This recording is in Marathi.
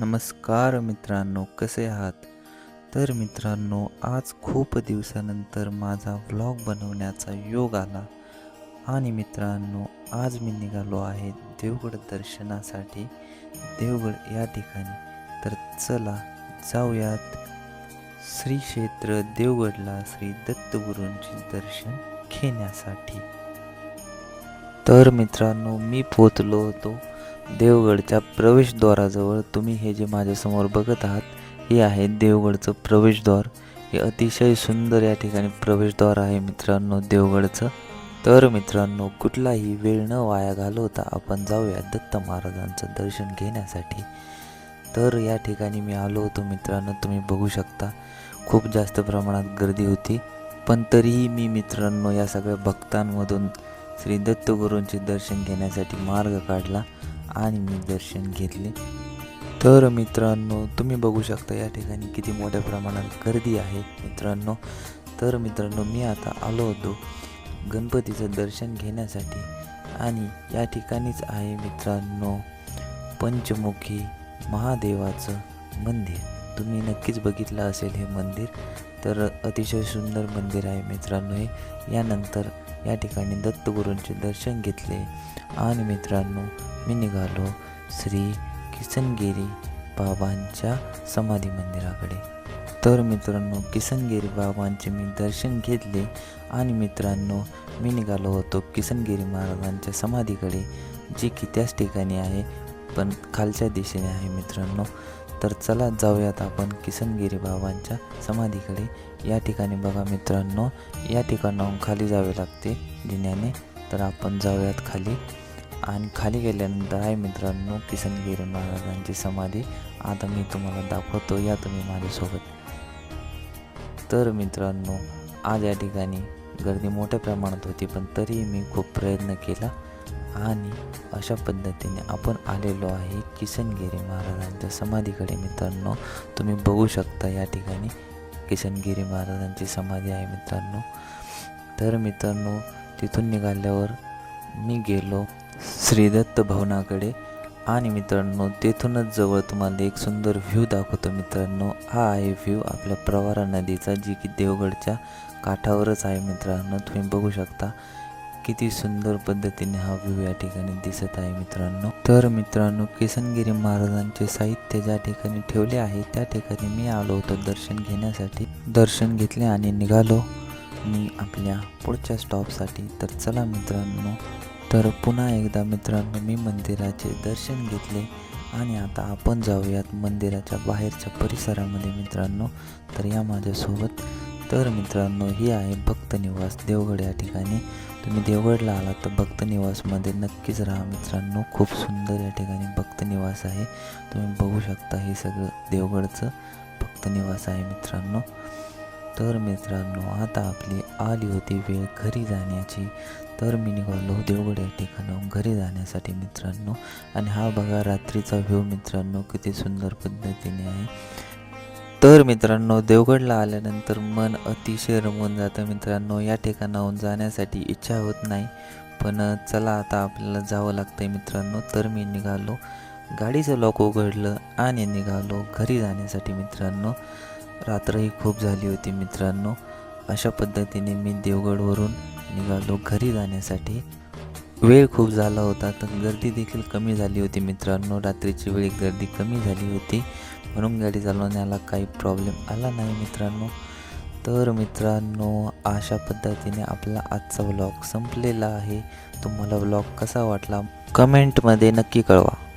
नमस्कार मित्रांनो कसे आहात? तर मित्रांनो आज खूप दिवसानंतर माझा व्लॉग बनवण्याचा योग आला. आणि मित्रांनो आज मी निघालो आहे देवगड दर्शनासाठी. देवगड या ठिकाणी. तर चला जाऊयात. श्री क्षेत्र देवगडला श्री दत्तगुरूंचे दर्शन घेण्यासाठी. तर मित्रांनो मी पोचलो होतो देवगडच्या प्रवेशद्वाराजवळ तुम्ही हे जे माझ्यासमोर बघत आहात हे आहे देवगडचं प्रवेशद्वार. हे अतिशय सुंदर या ठिकाणी प्रवेशद्वार आहे मित्रांनो देवगडचं. तर मित्रांनो कुठलाही वेळ न वाया घालवता आपण जाऊया दत्त महाराजांचं दर्शन घेण्यासाठी. तर या ठिकाणी मी आलो होतो मित्रांनो तुम्ही बघू शकता. खूप जास्त प्रमाणात गर्दी होती. पण तरीही मी मित्रांनो या सगळ्या भक्तांमधून श्री दत्तगुरूंचे दर्शन घेण्यासाठी मार्ग काढला. आणि मी दर्शन घेतले. तर मित्रांनो तुम्ही बघू शकता या ठिकाणी किती मोठ्या प्रमाणात गर्दी आहे मित्रांनो. तर मित्रांनो मी आता आलो होतो गणपतीचं दर्शन घेण्यासाठी. आणि या ठिकाणीच आहे मित्रांनो पंचमुखी महादेवाचं मंदिर. तुम्ही नक्कीच बघितलं असेल हे मंदिर. तर अतिशय सुंदर मंदिर आहे मित्रांनो हे. यानंतर या ठिकाणी दत्तगुरूंचे दर्शन घेतले. आणि मित्रांनो मी निघालो श्री किसनगिरी बाबांच्या समाधी मंदिराकडे. तर मित्रांनो किसनगिरी बाबांचे मी दर्शन घेतले. आणि मित्रांनो मी निघालो होतो किसनगिरी महाराजांच्या समाधीकडे जी की त्याच ठिकाणी आहे पण खालच्या दिशेने आहे मित्रांनो. तर चला जाऊयात आपण किसनगिरी बाबांच्या समाधीकडे. या ठिकाणी बघा मित्रांनो या ठिकाणाहून खाली जावे लागते जिन्याने. तर आपण जाऊयात खाली. आणि खाली गेल्यानंतर आहे मित्रांनो किसनगिरी महाराजांची समाधी. आता मी तुम्हाला दाखवतो या तुम्ही माझ्यासोबत. तर मित्रांनो आज या ठिकाणी गर्दी मोठ्या प्रमाणात होती पण तरीही मी खूप प्रयत्न केला. आणि अशा पद्धतीने आपण आलेलो आहे किसनगिरी महाराजांच्या समाधीकडे. मित्रांनो तुम्ही बघू शकता या ठिकाणी किसनगिरी महाराजांची समाधी आहे मित्रांनो. तर मित्रांनो तिथून निघाल्यावर मी गेलो श्रीदत्त भवनाकडे. आणि मित्रांनो तेथूनच जवळ तुम्हाला एक सुंदर व्ह्यू दाखवतो मित्रांनो. हा आहे व्ह्यू आपल्या प्रवारा नदीचा जी की देवगडच्या काठावरच आहे मित्रांनो. तुम्ही बघू शकता. किती सुंदर पद्धतीने हा व्ह्यू या ठिकाणी दिसत आहे मित्रांनो. तर मित्रांनो किसनगिरी महाराजांचे साहित्य ज्या ठिकाणी ठेवले आहे त्या ठिकाणी मी आलो होतो दर्शन घेण्यासाठी. दर्शन घेतले आणि निघालो मी आपल्या पुढच्या स्टॉपसाठी तर चला मित्रांनो तर पुन्हा एकदा मित्रांनो मी मंदिराचे दर्शन घेतले आणि आता आपण जाऊयात मंदिराच्या बाहेरच्या परिसरामध्ये मित्रांनो. तर या माझ्यासोबत तर मित्रांनो ही आहे भक्त निवास देवगड या ठिकाणी. तुम्ही देवगडला आलात तर भक्त निवासमध्ये नक्कीच राहा मित्रांनो. खूप सुंदर या ठिकाणी भक्त निवास आहे. तुम्ही बघू शकता हे सगळं देवगडचं भक्त निवास आहे मित्रांनो. तर मित्रांनो आता आपली आली होती वेळ घरी जाण्याची. तर मी निघालो देवगड या ठिकाणाहून घरी जाण्यासाठी मित्रांनो. आणि हा बघा रात्रीचा व्ह्यू मित्रांनो किती सुंदर पद्धतीने आहे. तर मित्रांनो देवगडला आल्यानंतर मन अतिशय रमून जातं मित्रांनो. या ठिकाणाहून जाण्यासाठी इच्छा होत नाही. पण चला आता आपल्याला जावं लागतं आहे मित्रांनो. तर मी निघालो. गाडीचं लॉक उघडलं आणि निघालो घरी जाण्यासाठी मित्रांनो. रात्रही खूप झाली होती मित्रांनो. अशा पद्धतीने मी देवगडवरून निघालो घरी जाण्यासाठी. वेळ खूप झाला होता तर गर्दी देखील कमी झाली होती मित्रांनो. रात्रीची वेळी गर्दी कमी झाली होती. म्हणून गाडी चालवण्याला काही प्रॉब्लेम आला नाही मित्रांनो. तर मित्रांनो अशा पद्धतीने आपला आजचा व्लॉग संपलेला आहे. तुम्हाला व्लॉग कसा वाटला? कमेंटमध्ये नक्की कळवा.